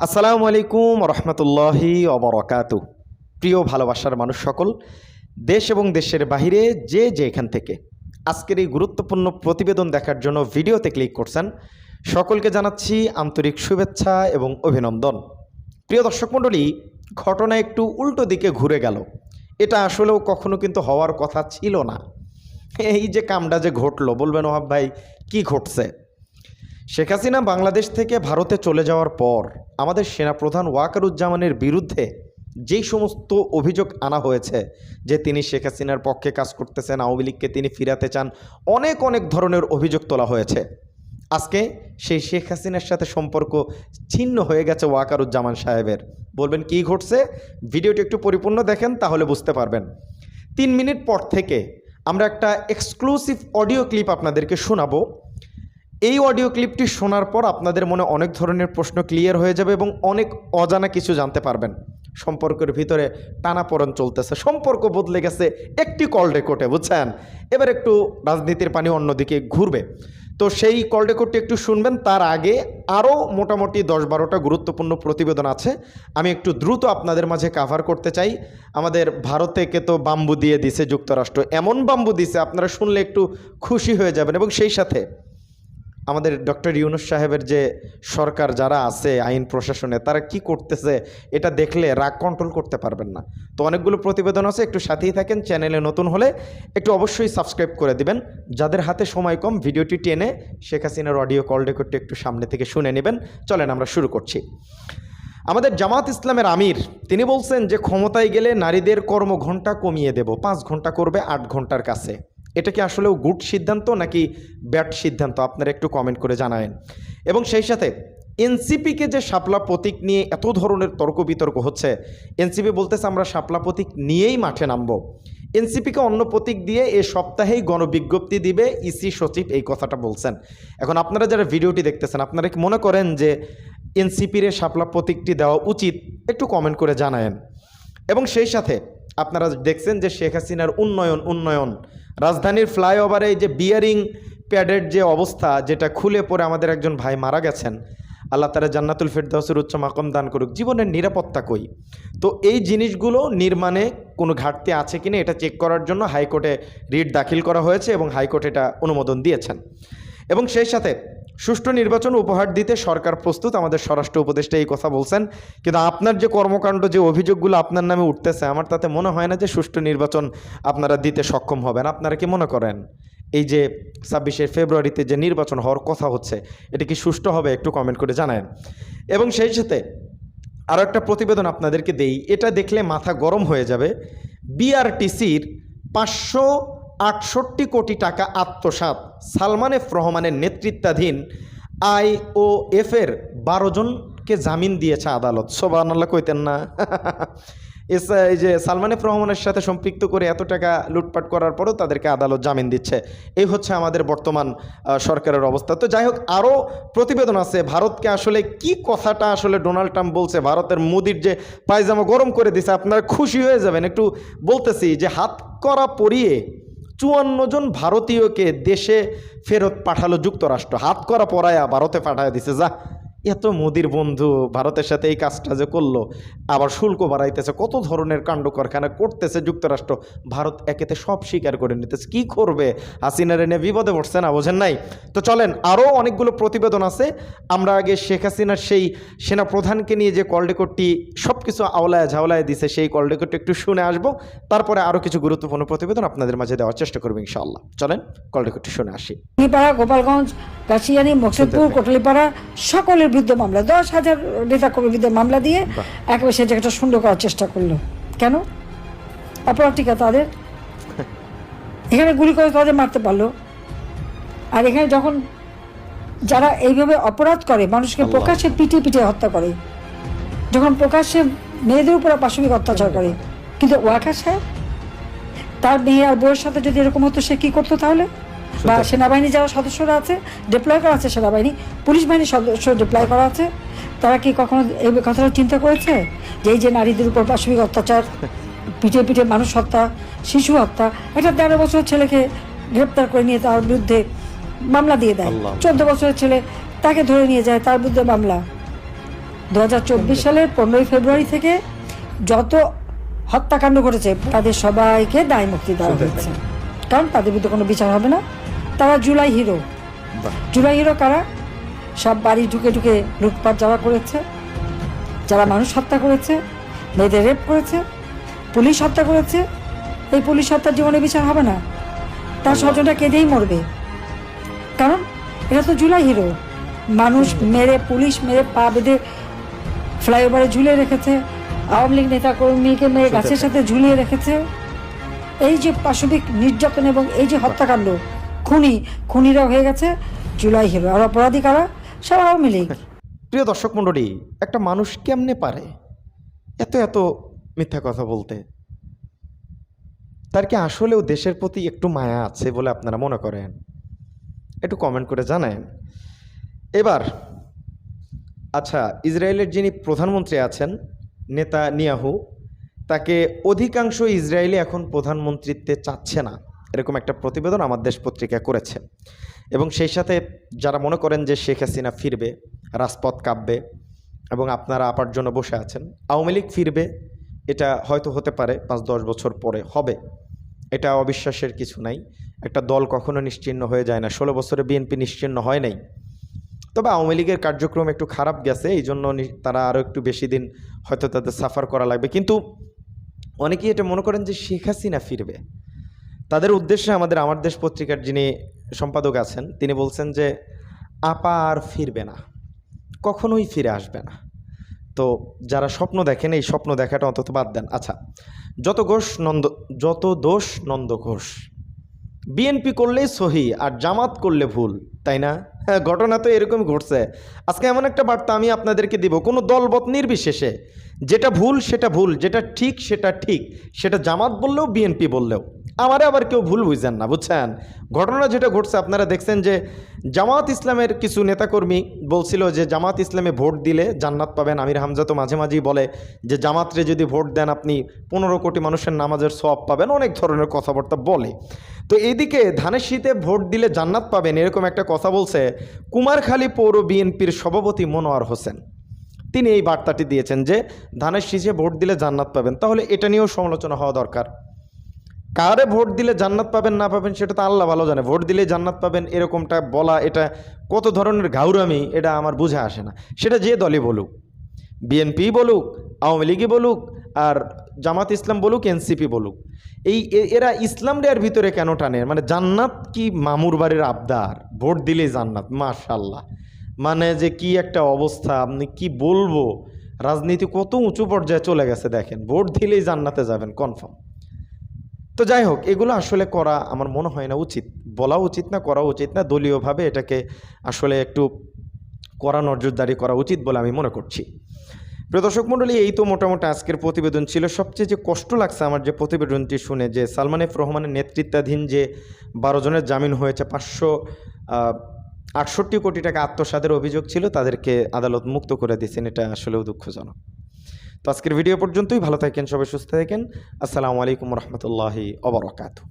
আসসালামু আলাইকুম রহমতুল্লাহি অবরকাত প্রিয় ভালোবাসার মানুষ সকল, দেশ এবং দেশের বাহিরে যে যে এখান থেকে আজকের এই গুরুত্বপূর্ণ প্রতিবেদন দেখার জন্য ভিডিওতে ক্লিক করছেন, সকলকে জানাচ্ছি আন্তরিক শুভেচ্ছা এবং অভিনন্দন। প্রিয় দর্শক মণ্ডলী, ঘটনা একটু উল্টো দিকে ঘুরে গেল। এটা আসলেও কখনো কিন্তু হওয়ার কথা ছিল না। এই যে কামটা যে ঘটলো, বলবেন ওহাব ভাই, কি ঘটছে? শেখ হাসিনা বাংলাদেশ থেকে ভারতে চলে যাওয়ার পর আমাদের সেনাপ্রধান ওয়াকারুজ্জামানের বিরুদ্ধে যেই সমস্ত অভিযোগ আনা হয়েছে যে তিনি শেখ হাসিনার পক্ষে কাজ করতেছেন, আওয়ামী লীগকে তিনি ফিরাতে চান, অনেক অনেক ধরনের অভিযোগ তোলা হয়েছে। আজকে সেই শেখ হাসিনার সাথে সম্পর্ক ছিন্ন হয়ে গেছে ওয়াকারুজ্জামান সাহেবের। বলবেন, কি ঘটছে? ভিডিওটি একটু পরিপূর্ণ দেখেন, তাহলে বুঝতে পারবেন। তিন মিনিট পর থেকে আমরা একটা এক্সক্লুসিভ অডিও ক্লিপ আপনাদেরকে শোনাবো। এই অডিও ক্লিপটি শোনার পর আপনাদের মনে অনেক ধরনের প্রশ্ন ক্লিয়ার হয়ে যাবে এবং অনেক অজানা কিছু জানতে পারবেন। সম্পর্কের ভিতরে টানাপোড়ন চলতেছে, সম্পর্ক বদলে গেছে, একটি কল রেকর্ডে বুঝছেন? এবার একটু রাজনীতির পানি অন্যদিকে ঘুরবে। তো সেই কল রেকর্ডটি একটু শুনবেন, তার আগে আরও মোটামুটি দশ বারোটা গুরুত্বপূর্ণ প্রতিবেদন আছে। আমি একটু দ্রুত আপনাদের মাঝে কাভার করতে চাই। আমাদের ভারত থেকে তো বাম্বু দিয়ে দিছে যুক্তরাষ্ট্র, এমন বাম্বু দিছে, আপনারা শুনলে একটু খুশি হয়ে যাবেন এবং সেই সাথে আমাদের ডক্টর ইউনুস সাহেবের যে সরকার যারা আছে, আইন প্রশাসনে, তারা কি করতেছে এটা দেখলে রাগ কন্ট্রোল করতে পারবেন না। তো অনেকগুলো প্রতিবেদন আছে, একটু সাথেই থাকেন, চ্যানেলে নতুন হলে একটু অবশ্যই সাবস্ক্রাইব করে দিবেন। যাদের হাতে সময় কম, ভিডিওটি টেনে শেখ হাসিনার অডিও কল রেকর্ডটি একটু সামনে থেকে শুনে নেবেন। চলেন আমরা শুরু করছি। আমাদের জামাত ইসলামের আমির, তিনি বলছেন যে ক্ষমতায় গেলে নারীদের কর্মঘণ্টা কমিয়ে দেব, পাঁচ ঘণ্টা করবে, আট ঘণ্টার কাছে। এটা কি আসলেও গুড সিদ্ধান্ত নাকি ব্যাড সিদ্ধান্ত? আপনারা একটু কমেন্ট করে জানাবেন এবং সেই সাথে এনসিপিকে যে শাপলা প্রতীক নিয়ে এত ধরনের তর্ক বিতর্ক হচ্ছে, এনসিপি বলতেছে আমরা শাপলা প্রতীক নিয়েই মাঠে নামবো। এনসিপিকে অন্য প্রতীক দিয়ে এ সপ্তাহেই গণবিজ্ঞপ্তি দিবে ইসি সচিব এই কথাটা বলছেন। এখন আপনারা যারা ভিডিওটি দেখতেছেন, আপনারা কি মনে করেন যে এনসিপির শাপলা প্রতীকটি দেওয়া উচিত? একটু কমেন্ট করে জানায়েন। এবং সেই সাথে আপনারা দেখছেন যে শেখ হাসিনার উন্নয়ন উন্নয়ন। রাজধানীর ফ্লাইওভারে যে বিয়ারিং প্যাডের যে অবস্থা, যেটা খুলে পড়ে আমাদের একজন ভাই মারা গেছেন, আল্লাহ তারা জান্নাতুল ফেরদাউসের উচ্চ মাকম দান করুক। জীবনের নিরাপত্তা কই? তো এই জিনিসগুলো নির্মাণে কোনো ঘাটতি আছে কিনা এটা চেক করার জন্য হাইকোর্টে রিট দাখিল করা হয়েছে এবং হাইকোর্ট এটা অনুমোদন দিয়েছেন। এবং সেই সাথে সুষ্ঠু নির্বাচন উপহার দিতে সরকার প্রস্তুত। আমাদের স্বরাষ্ট্র উপদেষ্টা এই কথা বলছেন। কিন্তু আপনার যে কর্মকাণ্ড, যে অভিযোগগুলো আপনার নামে উঠতেছে, আমার তাতে মনে হয় না যে সুষ্ঠু নির্বাচন আপনারা দিতে সক্ষম হবেন। আপনারা কি মনে করেন? এই যে ছাব্বিশে ফেব্রুয়ারিতে যে নির্বাচন হওয়ার কথা হচ্ছে, এটা কি সুষ্ঠু হবে? একটু কমেন্ট করে জানায়েন। এবং সেই সাথে আরও একটা প্রতিবেদন আপনাদেরকে দেই। এটা দেখলে মাথা গরম হয়ে যাবে। বিআরটিসির পাঁচশো আটষট্টি কোটি টাকা আত্মসাৎ সালমান এফ রহমানের নেতৃত্বাধীন আইওএফ এর বারো জনকে জামিন দিয়েছে আদালত। সোবান আল্লাহ কইতেন না। এস, এই যে সালমান এফ রহমানের সাথে সম্পৃক্ত করে এত টাকা লুটপাট করার পরেও তাদেরকে আদালত জামিন দিচ্ছে। এই হচ্ছে আমাদের বর্তমান সরকারের অবস্থা। তো যাই হোক, আরও প্রতিবেদন আছে। ভারতকে আসলে কি কথাটা আসলে ডোনাল্ড ট্রাম্প বলছে? ভারতের মোদির যে পায়জামা গরম করে দিছে, আপনারা খুশি হয়ে যাবেন। একটু বলতেছি যে হাত করা পরিয়ে চুয়ান্ন জন ভারতীয়কে দেশে ফেরত পাঠালো যুক্তরাষ্ট্র। হাত করা পরায়া ভারতে পাঠায় দিছে। যা এত মোদির বন্ধু ভারতের সাথে এই কাজটা যে করল আবার শুল্ক বাড়াইতেছে কত ধরনের কাণ্ড কারখানা করতেছে যুক্তরাষ্ট্র ভারত একেতে সব স্বীকার করে নিতেছে। কি করবে? হাসিনার এনে বিপদে পড়ছে না বোঝেন নাই? তো চলেন আরও অনেকগুলো প্রতিবেদন আছে। আমরা আগে শেখ হাসিনার সেই সেনা প্রধানকে নিয়ে যে কল রেকর্ডটি সব কিছু আওলায় ঝাওলায় দিছে সেই কল রেকর্ডটি একটু শুনে আসব। তারপরে আরও কিছু গুরুত্বপূর্ণ প্রতিবেদন আপনাদের মাঝে দেওয়ার চেষ্টা করব ইনশাআল্লাহ। চলেন কল রেকর্ডটি শুনে আসি। গোপালগঞ্জ কাশিয়ানি মকসুদপুর কোটালীপাড়া সকলের বিরুদ্ধে মামলা দশ হাজার নেতা কর্মীর বিরুদ্ধে মামলা দিয়ে একেবারে সে জায়গাটা সুন্দর করার চেষ্টা করল। কেন? অপরাধটিকা তাদের? এখানে গুলি করে তাদের মারতে পারল। আর এখানে যখন যারা এইভাবে অপরাধ করে মানুষকে। প্রকাশ্যে পিটিয়ে পিটিয়ে হত্যা করে যখন প্রকাশ্যে মেয়েদের উপর পাশবিক অত্যাচার করে কিন্তু ওয়াকা সাহেব তার মেয়ে আর বউয়ের সাথে যদি এরকম হতো সে কি করতো তাহলে? বা সেনাবাহিনী যারা সদস্যরা আছে ডিপ্লয় করা আছে সেনাবাহিনী পুলিশ বাহিনীর সদস্য ডিপ্লয় করা আছে তারা কি কখনো এই কথাটা চিন্তা করেছে? যে এই যে নারীদের উপর পাশবিক অত্যাচার পিঠে পিঠে মানুষ হত্যা শিশু হত্যা একটা তেরো বছর ছেলেকে গ্রেপ্তার করে নিয়ে তার বিরুদ্ধে মামলা দিয়ে দেয়। চোদ্দ বছরের ছেলে তাকে ধরে নিয়ে যায় তার বিরুদ্ধে মামলা। দু হাজার চব্বিশ সালের পনেরোই ফেব্রুয়ারি থেকে যত হত্যাকাণ্ড ঘটেছে তাদের সবাইকে দায় মুক্তি দেওয়া হয়েছে। কারণ তাদের বিরুদ্ধে কোনো বিচার হবে না। তারা জুলাই হিরো। জুলাই হিরো কারা? সব বাড়ি ঢুকে ঢুকে লুটপাট যারা করেছে যারা মানুষ হত্যা করেছে মেয়েদের রেপ করেছে পুলিশ হত্যা করেছে এই পুলিশ হত্যার জীবনে বিচার হবে না। তার স্বজনটা কেঁদেই মরবে। কারণ এটা তো জুলাই হিরো। মানুষ মেরে পুলিশ মেরে পা বেঁধে ফ্লাইওভারে ঝুলিয়ে রেখেছে। আওয়ামী লীগ নেতা কর্মীকে মেরে গাছের সাথে ঝুলিয়ে রেখেছে। এই যে পাশবিক নির্যাতন এবং এই যে হত্যাকাণ্ড খুনি খুনিরা হয়ে গেছে, জুলাই হিরো। আর অপরাধী কারা? সব লীগ। প্রিয় দর্শক মণ্ডলী, একটা মানুষ কেমনে পারে? এত এত মিথ্যা কথা বলতে। তার কি আসলেও দেশের প্রতি একটু মায়া আছে বলে আপনারা মনে করেন? একটু কমেন্ট করে জানান এবার আচ্ছা ইসরায়েলের যিনি প্রধানমন্ত্রী আছেন নেতা নিয়াহু তাকে অধিকাংশ ইসরায়েলি এখন প্রধানমন্ত্রীত্বে চাচ্ছে না। এরকম একটা প্রতিবেদন আমার দেশ পত্রিকা করেছে। এবং সেই সাথে যারা মনে করেন যে শেখ হাসিনা ফিরবে, রাজপথ কাঁপবে এবং আপনারা আপার জন্য বসে আছেন, আওয়ামী লীগ ফিরবে, এটা হয়তো হতে পারে, পাঁচ দশ বছর পরে হবে। এটা অবিশ্বাসের কিছু নাই। একটা দল কখনো নিশ্চিহ্ন হয়ে যায় না। ষোলো বছরে বিএনপি নিশ্চিহ্ন হয় নাই। তবে আওয়ামী লীগের কার্যক্রম একটু খারাপ গেছে এই জন্য তারা আরও একটু বেশি দিন হয়তো তাদের সাফার করা লাগবে। কিন্তু অনেকেই এটা মনে করেন যে শেখ হাসিনা ফিরবে। তাদের উদ্দেশ্যে আমাদের আমার দেশ পত্রিকার যিনি সম্পাদক আছেন, তিনি বলছেন যে, আপা আর ফিরবে না। কখনোই ফিরে আসবে না। তো যারা স্বপ্ন দেখেন, এই স্বপ্ন দেখাটা অন্তত বাদ দেন। আচ্ছা যত ঘোষ নন্দ, যত দোষ নন্দ ঘোষ, বিএনপি করলেই সহি আর জামাত করলে ভুল, তাই না? হ্যাঁ ঘটনা তো এরকম ঘটছে। আজকে এমন একটা বার্তা আমি আপনাদেরকে দিব, কোনো দলবত নির্বিশেষে যেটা ভুল সেটা ভুল, যেটা ঠিক সেটা ঠিক, সেটা জামাত বললেও বিএনপি বললেও। আমারে আবার কেউ ভুল বুঝছেন না, বুঝছেন? ঘটনা যেটা ঘটছে, আপনারা দেখছেন যে জামাত ইসলামের কিছু নেতাকর্মী বলছিল যে জামাত ইসলামে ভোট দিলে জান্নাত পাবেন। আমির হামজা তো মাঝে মাঝেই বলে যে জামাতরে যদি ভোট দেন আপনি পনেরো কোটি মানুষের নামাজের সব পাবেন, অনেক ধরনের কথাবার্তা বলে। তো এইদিকে ধানের শীতে ভোট দিলে জান্নাত পাবেন এরকম একটা কথা বলছে কুমারখালী পৌর বিএনপির সভাপতি মনোয়ার হোসেন। তিনি এই বার্তাটি দিয়েছেন যে ধানের শীষে ভোট দিলে জান্নাত পাবেন। তাহলে এটা নিয়েও সমালোচনা হওয়া দরকার। কারে ভোট দিলে জান্নাত পাবেন, না পাবেন সেটা তো আল্লাহ ভালো জানে। ভোট দিলে জান্নাত পাবেন এরকমটা বলা, এটা কত ধরনের ঘাউরামি, এটা আমার বুঝে আসে না। সেটা যে দলই বলুক বিএনপি বলুক, আওয়ামী লীগই বলুক, আর জামাত ইসলাম বলুক এনসিপি বলুক, এই এরা ইসলাম রেয়ার ভিতরে কেন টানে? মানে জান্নাত কি মামুর বাড়ির আবদার? ভোট দিলেই জান্নাত মাশাল্লাহ মানে যে কি একটা অবস্থা, আপনি কি বলব? রাজনীতি কত উঁচু পর্যায়ে চলে গেছে, দেখেন। ভোট দিলেই জান্নাতে যাবেন কনফার্ম তো যাই হোক এগুলো আসলে করা আমার মনে হয় না উচিত। বলা উচিত না, করা উচিত না, দলীয়ভাবে এটাকে আসলে একটু করা নজরদারি করা উচিত বলে আমি মনে করছি। প্রিয় দর্শক মণ্ডলী, এই তো মোটামুটি আজকের প্রতিবেদন ছিল। সবচেয়ে যে কষ্ট লাগছে আমার যে প্রতিবেদনটি শুনে, যে সালমান এফ রহমানের নেতৃত্বাধীন যে বারো জনের জামিন হয়েছে, পাঁচশো আটষট্টি কোটি টাকা আত্মসাদের অভিযোগ ছিল, তাদেরকে আদালত মুক্ত করে দিয়েছেন, এটা আসলেও দুঃখজনক। তো আজকের ভিডিও পর্যন্তই। ভালো থাকেন সবাই সুস্থ থাকেন। আসসালামু আলাইকুম রহমতুল্লাহি অবরকাতু